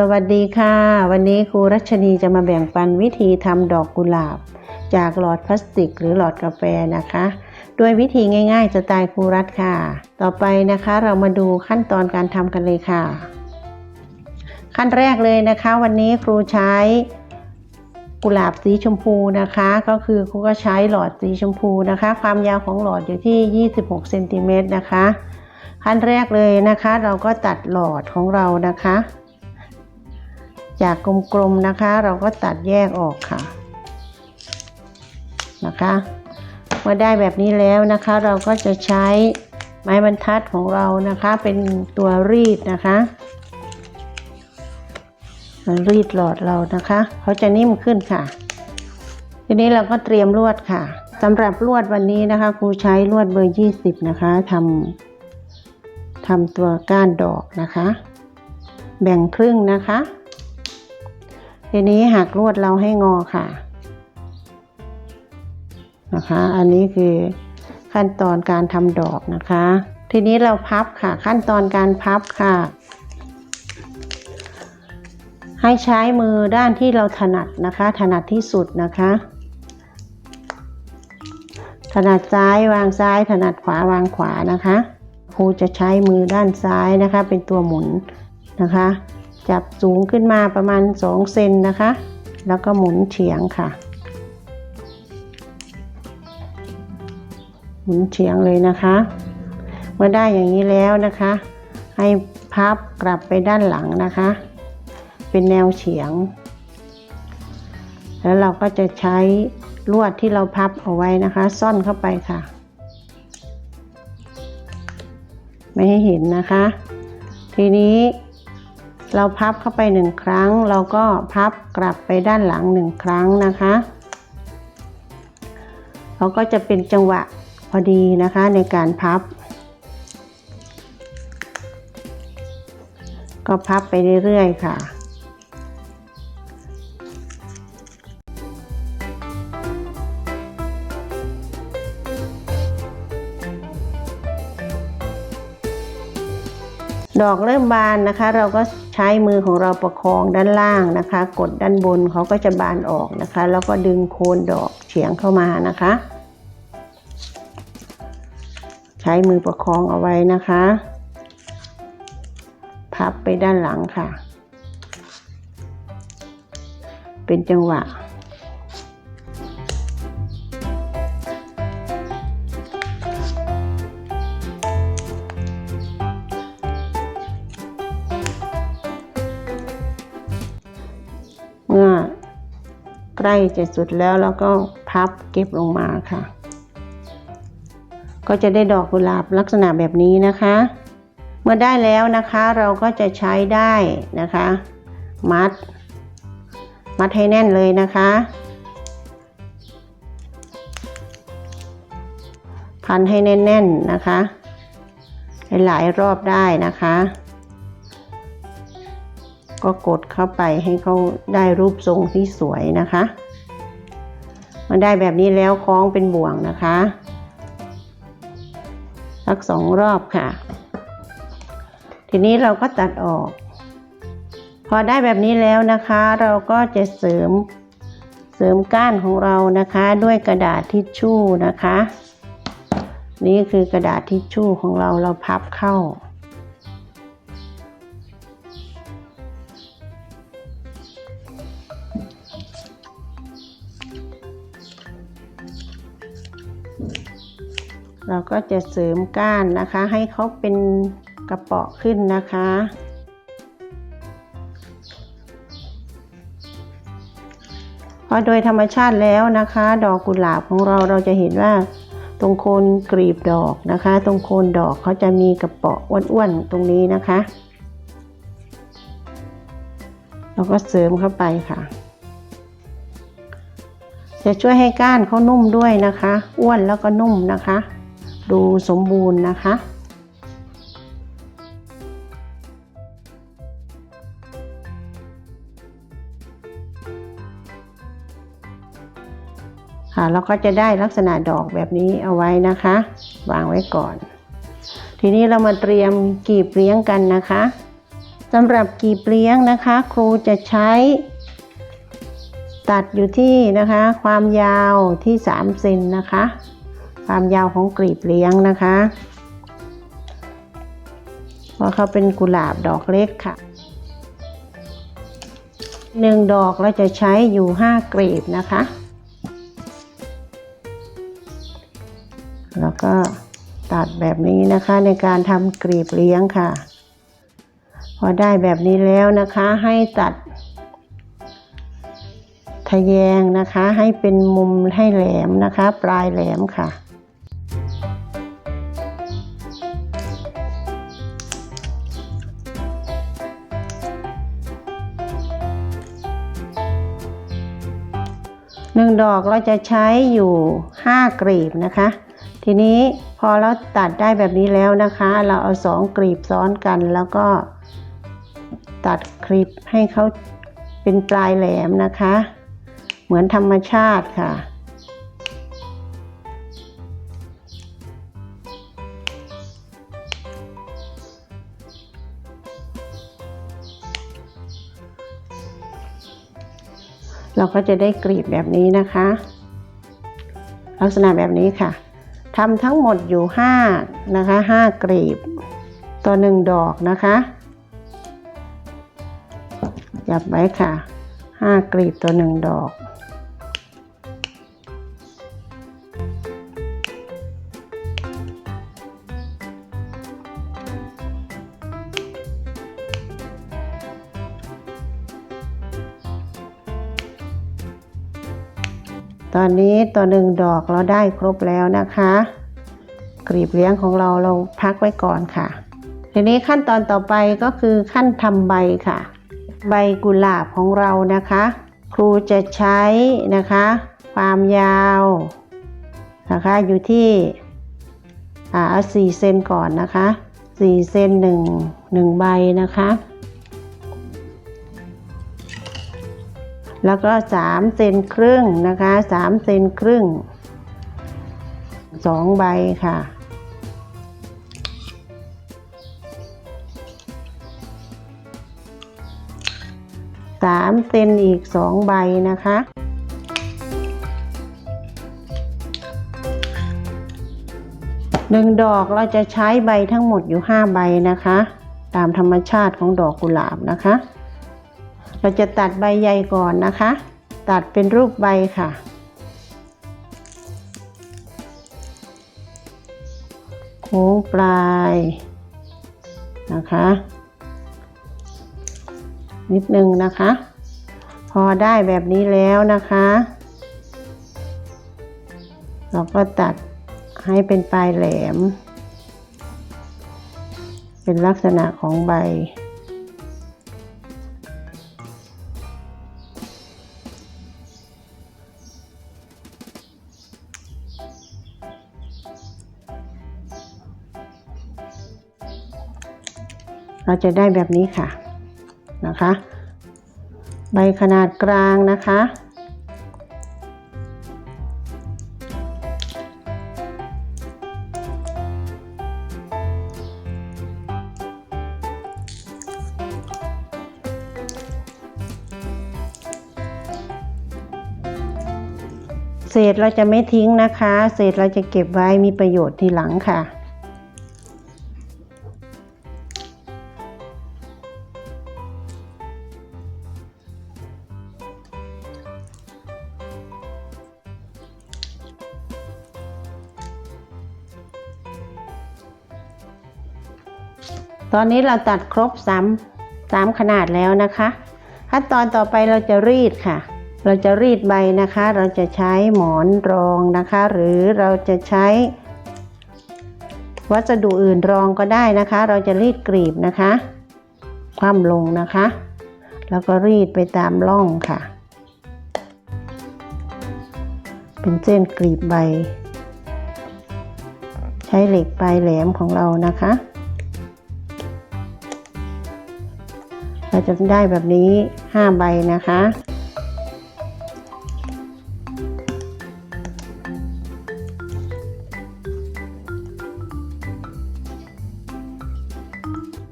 สวัสดีค่ะ วันนี้ครูรัชนีจะมาแบ่งปันวิธีทำดอกกุหลาบ จากหลอดพลาสติก หรือหลอดกาแฟนะคะด้วยวิธีง่ายๆสไตล์ครูรัฐค่ะ ต่อไปนะคะเรามาดูขั้นตอนการทำกันเลยค่ะ ขั้นแรกเลยนะคะ วันนี้ครูใช้กุหลาบสีชมพูนะคะ ก็คือครูก็ใช้หลอดสีชมพูนะคะ ความยาวของหลอดอยู่ที่ 26เซนติเมตรนะคะขั้นแรกเลยนะคะ เราก็ตัดหลอดของเรานะคะ จากกลมๆนะคะ เราก็ตัดแยกออกค่ะ นะคะเมื่อได้แบบนี้แล้วนะคะ เราก็จะใช้ไม้บรรทัดของเรานะคะ เป็นตัวรีดนะคะมันรีดหลอดเรานะคะเขาจะนิ่มขึ้นค่ะ ทีนี้เราก็เตรียมลวดค่ะสำหรับลวดวันนี้นะคะครูใช้ลวดเบอร์ 20 นะคะทำทำตัวก้านดอกนะคะ แบ่งครึ่งนะคะ ทีนี้หักลวดเราให้งอค่ะนะคะ อันนี้คือขั้นตอนการทำดอกนะคะ ทีนี้เราพับค่ะ ขั้นตอนการพับค่ะ ให้ใช้มือด้านที่เราถนัดนะคะ ถนัดที่สุดนะคะ ถนัดซ้ายวางซ้าย ถนัดขวาวางขวานะคะครูจะใช้มือด้านซ้ายนะคะ เป็นตัวหมุนนะคะ จับสูงขึ้นมาประมาณ 2 เซนนะคะ แล้วก็หมุนเฉียงค่ะ หมุนเฉียงเลยนะคะ เมื่อได้อย่างนี้แล้วนะคะ ให้พับกลับไปด้านหลังนะคะ เป็นแนวเฉียง แล้วเราก็จะใช้ลวดที่เราพับเอาไว้นะคะ ซ่อนเข้าไปค่ะ ไม่ให้เห็นนะคะ ทีนี้ เราพับเข้าไปหนึ่งครั้ง เราก็พับกลับไปด้านหลังหนึ่งครั้งนะคะ เราก็จะเป็นจังหวะพอดีนะคะในการพับ ก็พับไปเรื่อยๆค่ะดอกเริ่มบานนะคะ เราก็ ใช้มือของเราประคองด้านล่างนะคะ กดด้านบนเขาก็จะบานออกนะคะ แล้วก็ดึงโคนดอกเฉียงเข้ามานะคะ ใช้มือประคองเอาไว้นะคะ พับไปด้านหลังค่ะ เป็นจังหวะ ล้จะสุดแล้วแล้วก็พับเก็บลงมาค่ะ ก็จะได้ดอกกุหลาบลักษณะแบบนี้นะคะ เมื่อได้แล้วนะคะเราก็จะใช้ได้นะคะ มัด มัดให้แน่นเลยนะคะ พันให้แน่นๆนะคะ หลายรอบได้นะคะ ก็กดเข้าไปให้เขาได้รูปทรงที่สวยนะคะมาได้แบบนี้แล้วคล้องเป็นบ่วงนะคะสักสองรอบค่ะ ทีนี้เราก็ตัดออก พอได้แบบนี้แล้วนะคะ เราก็จะเสริมเสริมก้านของเรานะคะด้วยกระดาษทิชชู่นะคะ นี่คือกระดาษทิชชู่ของเราเราพับเข้า เราก็จะเสริมก้านนะคะ ให้เขาเป็นกระเปาะขึ้นนะคะ เพราะโดยธรรมชาติแล้วนะคะ ดอกกุหลาบของเราเราจะเห็นว่าตรงโคนกรีบดอกนะคะ ตรงโคนดอกเขาจะมีกระเปาะอ้วนๆตรงนี้นะคะ เราก็เสริมเข้าไปค่ะ จะช่วยให้ก้านเขานุ่มด้วยนะคะ อ้วนแล้วก็นุ่มนะคะ ดูสมบูรณ์นะคะ ค่ะเราก็จะได้ลักษณะดอกแบบนี้เอาไว้นะคะ วางไว้ก่อน ทีนี้เรามาเตรียมกีบเลี้ยงกันนะคะสำหรับกีบเลี้ยงนะคะ ครูจะใช้ตัดอยู่ที่นะคะ ความยาวที่ 3 เซนนะคะ ความยาวของกลีบเลี้ยงนะคะเพราะเขาเป็นกุหลาบดอกเล็กค่ะหนึ่งดอกเราจะใช้อยู่5กลีบนะคะ แล้วก็ตัดแบบนี้นะคะในการทำกลีบเลี้ยงค่ะ พอได้แบบนี้แล้วนะคะให้ตัดทะแยงนะคะให้เป็นมุมให้แหลมนะคะ ปลายแหลมค่ะ ดอกเราจะใช้อยู่ 5 กรีบนะคะ ทีนี้พอเราตัดได้แบบนี้แล้วนะคะ เราเอาสองกรีบซ้อนกันแล้วก็ ตัดคลิปให้เขาเป็นปลายแหลมนะคะ เหมือนธรรมชาติค่ะ เราก็จะได้กรีบแบบนี้นะคะ ลักษณะแบบนี้ค่ะทำทั้งหมดอยู่ 5 นะคะ 5 กรีบ ต่อหนึ่งดอกนะคะจับไว้ค่ะ 5 กรีบต่อหนึ่งดอก ตอนนี้ตัวหนึ่งดอกเราได้ครบแล้วนะคะกลีบเลี้ยงของเราเราพักไว้ก่อนค่ะ ทีนี้ขั้นตอนต่อไปก็คือขั้นทำใบค่ะ ใบกุหลาบของเรานะคะ ครูจะใช้นะคะ ความยาวนะคะอยู่ที่อ่าเอาสี่เซนก่อนนะคะสี่เซนหนึ่งหนึ่งใบนะคะ แล้วก็3เซนครึ่งนะคะ3เซนครึ่ง2ใบค่ะ3เซนอีก2ใบนะคะหนึ่งดอกเราจะใช้ใบทั้งหมดอยู่5ใบนะคะ ตามธรรมชาติของดอกกุหลาบนะคะ เราจะตัดใบใหญ่ก่อนนะคะ ตัดเป็นรูปใบค่ะ โค้งปลายนะคะ นิดนึงนะคะ พอได้แบบนี้แล้วนะคะ เราก็ตัดให้เป็นปลายแหลม เป็นลักษณะของใบ เราจะได้แบบนี้ค่ะนะคะ ใบขนาดกลางนะคะ เศษเราจะไม่ทิ้งนะคะ เศษเราจะเก็บไว้มีประโยชน์ทีหลังค่ะ ตอนนี้เราตัดครบ3 3ขนาดแล้วนะคะ ขั้นตอนต่อไปเราจะรีดค่ะ เราจะรีดใบนะคะ เราจะใช้หมอนรองนะคะ หรือเราจะใช้ วัสดุอื่นรองก็ได้นะคะ เราจะรีดกรีบนะคะ คว่ำลงนะคะ แล้วก็รีดไปตามร่องค่ะ เป็นเส้นกรีบใบ ใช้เหล็กปลายแหลมของเรานะคะ เราจะได้แบบนี้ 5 ใบนะคะ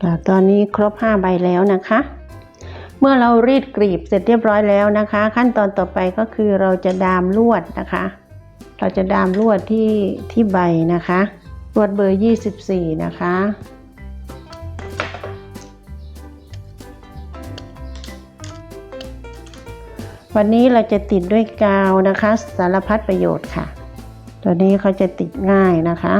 เราค่ะตอนนี้ครบ 5 ใบแล้วนะคะ เมื่อเรารีดกรีบเสร็จเรียบร้อยแล้วนะคะ ขั้นตอนต่อไปก็คือเราจะดามลวดนะคะ เราจะดามลวดที่ที่ใบนะคะลวดเบอร์ 24 นะคะ วันนี้เราจะติดด้วยกาวนะคะ สารพัดประโยชน์ค่ะ ตัวนี้เขาจะติดง่ายนะคะ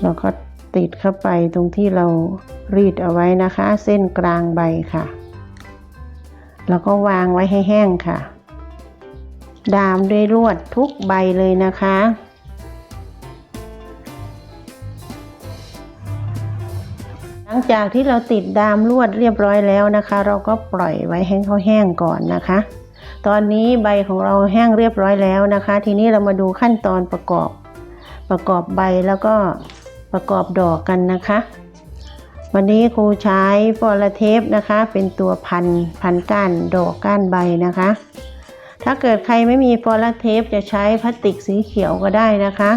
เราก็ติดเข้าไปตรงที่เรารีดเอาไว้นะคะ เส้นกลางใบค่ะ แล้วก็วางไว้ให้แห้งค่ะ ดามด้วยลวดทุกใบเลยนะคะ งจากที่เราติดดามลวดเรียบร้อยแล้วนะคะ เราก็ปล่อยไว้ให้เขาแห้งก่อนนะคะ ตอนนี้ใบของเราแห้งเรียบร้อยแล้วนะคะ ทีนี้เรามาดูขั้นตอนประกอบ ประกอบใบแล้วก็ประกอบดอกกันนะคะ วันนี้ครูใช้ฟอลาเทปนะคะ เป็นตัวพันพันก้านดอกก้านใบนะคะ ถ้าเกิดใครไม่มีฟอลาเทปจะใช้พลาสติกสีเขียวก็ได้นะคะ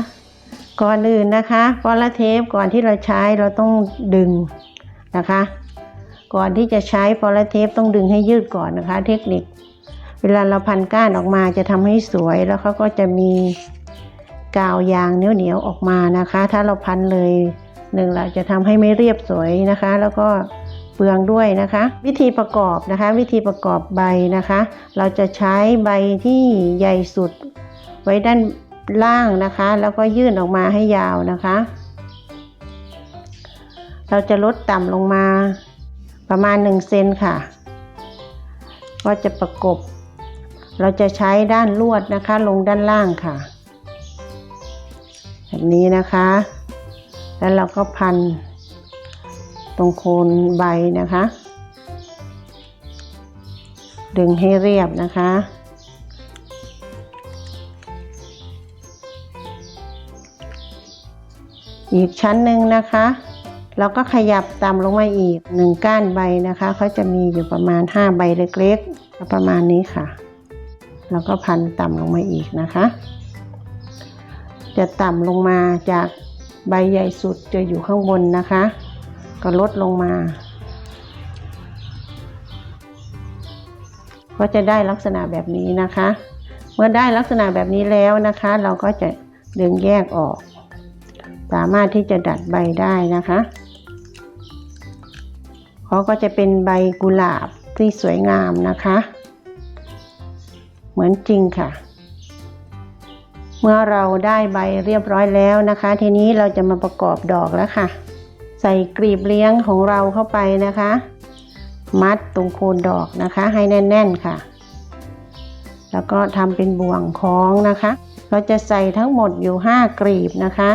ก่อนอื่นนะคะฟอลาเทปก่อนที่เราใช้เราต้องดึง นะคะ ก่อนที่จะใช้ฟอลาเทปต้องดึงให้ยืดก่อนนะคะ เทคนิค เวลาเราพันก้านออกมาจะทำให้สวยแล้วเขาก็จะมีกาวยางเหนียวๆออกมานะคะ ถ้าเราพันเลยหนึ่งเราจะทำให้ไม่เรียบสวยนะคะ แล้วก็เปลืองด้วยนะคะ วิธีประกอบนะคะ วิธีประกอบใบนะคะ เราจะใช้ใบที่ใหญ่สุดไว้ด้านล่างนะคะ แล้วก็ยื่นออกมาให้ยาวนะคะ เราจะลดต่ำลงมาประมาณ1เซนค่ะ ก็จะประกบ เราจะใช้ด้านลวดนะคะ ลงด้านล่างค่ะ แบบนี้นะคะ แล้วเราก็พันตรงโคนใบนะคะ ดึงให้เรียบนะคะอีกชั้นหนึ่งนะคะ เราก็ขยับต่ำลงมาอีกหนึ่งก้านใบนะคะเขาจะมีอยู่ประมาณ 5 ใบเล็กๆประมาณนี้ค่ะ แล้วก็พันต่ำลงมาอีกนะคะ จะต่ำลงมาจากใบใหญ่สุดจะอยู่ข้างบนนะคะ ก็ลดลงมา ก็จะได้ลักษณะแบบนี้นะคะ เมื่อได้ลักษณะแบบนี้แล้วนะคะ เราก็จะดึงแยกออก สามารถที่จะดัดใบได้นะคะ เขาก็จะเป็นใบกุหลาบที่สวยงามนะคะ เหมือนจริงค่ะ เมื่อเราได้ใบเรียบร้อยแล้วนะคะ ทีนี้เราจะมาประกอบดอกแล้วค่ะ ใส่กลีบเลี้ยงของเราเข้าไปนะคะ มัดตรงโคนดอกนะคะ ให้แน่น ๆค่ะ แล้วก็ทำเป็นบ่วงคล้องนะคะ เราจะใส่ทั้งหมดอยู่ 5 กลีบนะคะ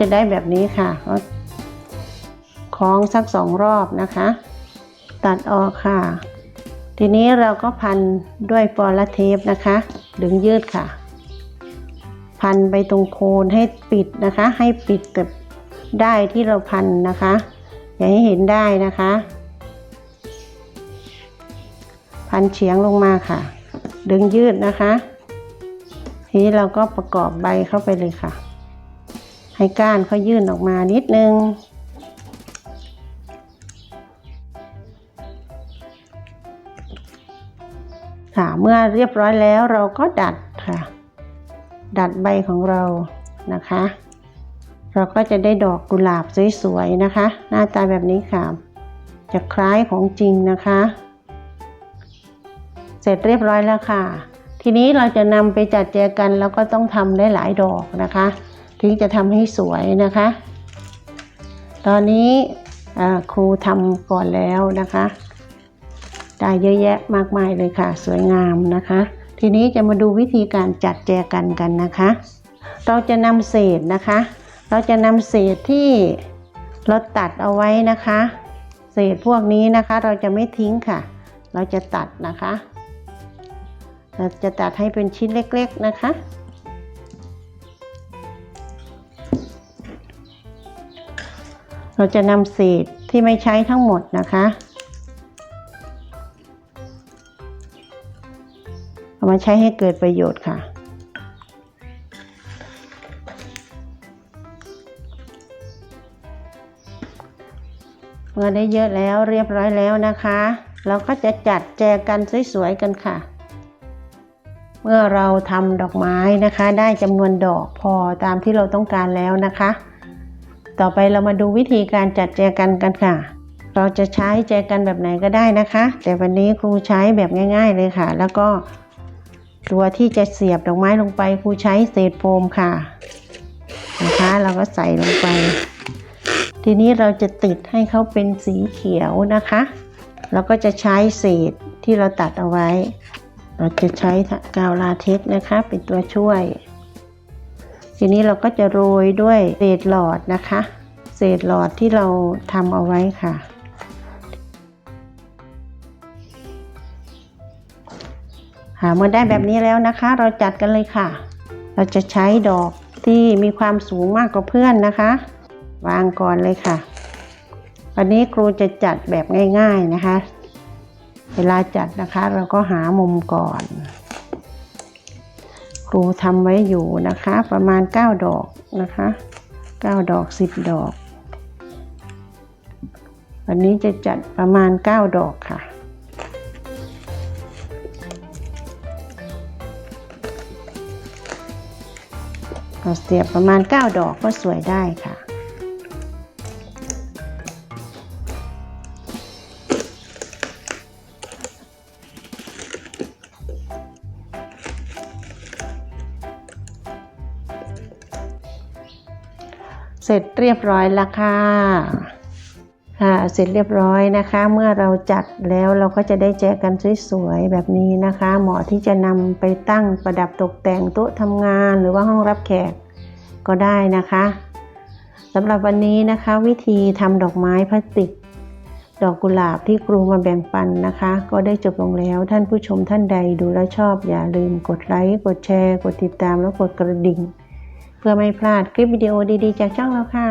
จะได้แบบนี้ค่ะก็คล้องสักสองรอบนะคะ ตัดออกค่ะ ทีนี้เราก็พันด้วยฟอลเทปนะคะ ดึงยืดค่ะ พันไปตรงโคนให้ปิดนะคะ ให้ปิดกับได้ที่เราพันนะคะ อย่าให้เห็นได้นะคะ พันเฉียงลงมาค่ะ ดึงยืดนะคะ ทีนี้เราก็ประกอบใบเข้าไปเลยค่ะ ให้ก้านเขายื่นออกมานิดนึง ค่ะ เมื่อเรียบร้อยแล้วเราก็ดัดค่ะ ดัดใบของเรานะคะ เราก็จะได้ดอกกุหลาบสวยๆนะคะ หน้าตาแบบนี้ค่ะ จะคล้ายของจริงนะคะ เสร็จเรียบร้อยแล้วค่ะ ทีนี้เราจะนำไปจัดแจกันแล้วก็ต้องทำได้หลายดอกนะคะ ถึงจะทำให้สวยนะคะ ตอนนี้ครูทำก่อนแล้วนะคะ ได้เยอะแยะมากมายเลยค่ะ สวยงามนะคะ ทีนี้จะมาดูวิธีการจัดแจกันกันนะคะ เราจะนำเศษนะคะ เราจะนำเศษที่เราตัดเอาไว้นะคะ เศษพวกนี้นะคะเราจะไม่ทิ้งค่ะ เราจะตัดนะคะ เราจะตัดให้เป็นชิ้นเล็ก ๆนะคะ เราจะนำเศษที่ไม่ใช้ทั้งหมดนะคะ เอามาใช้ให้เกิดประโยชน์ค่ะ เมื่อได้เยอะแล้วเรียบร้อยแล้วนะคะ เราก็จะจัดแจกันสวยๆกันค่ะเมื่อเราทำดอกไม้นะคะ ได้จำนวนดอกพอตามที่เราต้องการแล้วนะคะ ต่อไปเรามาดูวิธีการจัดแจกันกันค่ะ เราจะใช้แจกันแบบไหนก็ได้นะคะ แต่วันนี้ครูใช้แบบง่าย ๆ เลยค่ะ แล้วก็ตัวที่จะเสียบดอกไม้ลงไปครูใช้เศษโฟมค่ะนะคะเราก็ใส่ลงไป ทีนี้เราจะติดให้เขาเป็นสีเขียวนะคะเราก็จะใช้เศษที่เราตัดเอาไว้ เราจะใช้กาวลาเท็กนะคะ เป็นตัวช่วย ทีนี้เราก็จะโรยด้วยเศษหลอดนะคะ เศษหลอดที่เราทำเอาไว้ค่ะ หาเมื่อได้แบบนี้แล้วนะคะ เราจัดกันเลยค่ะ เราจะใช้ดอกที่มีความสูงมากกว่าเพื่อนนะคะ วางก่อนเลยค่ะ วันนี้ครูจะจัดแบบง่าย ๆนะคะ เวลาจัดนะคะเราก็หามุมก่อน ครูทำไว้อยู่นะคะ ประมาณ 9 ดอกนะคะ 9 ดอก 10 ดอก วันนี้จะจัดประมาณ 9 ดอกค่ะเราเสียบประมาณ 9 ดอกก็สวยได้ค่ะ เสร็จเรียบร้อยแล้วค่ะค่ะเสร็จเรียบร้อยนะคะ เมื่อเราจัดแล้วเราก็จะได้แจกันสวยๆแบบนี้นะคะ เหมาะที่จะนำไปตั้งประดับตกแต่งโต๊ะทำงานหรือว่าห้องรับแขกก็ได้นะคะสำหรับวันนี้นะคะ วิธีทำดอกไม้พลาสติก ดอกกุหลาบที่ครูมาแบ่งปันนะคะ ก็ได้จบลงแล้วท่านผู้ชมท่านใดดูแล้วชอบ อย่าลืมกดไลค์กดแชร์ กดติดตามแล้วกดกระดิ่ง เพื่อไม่พลาดคลิปวิดีโอดีๆ จากช่องเราค่ะ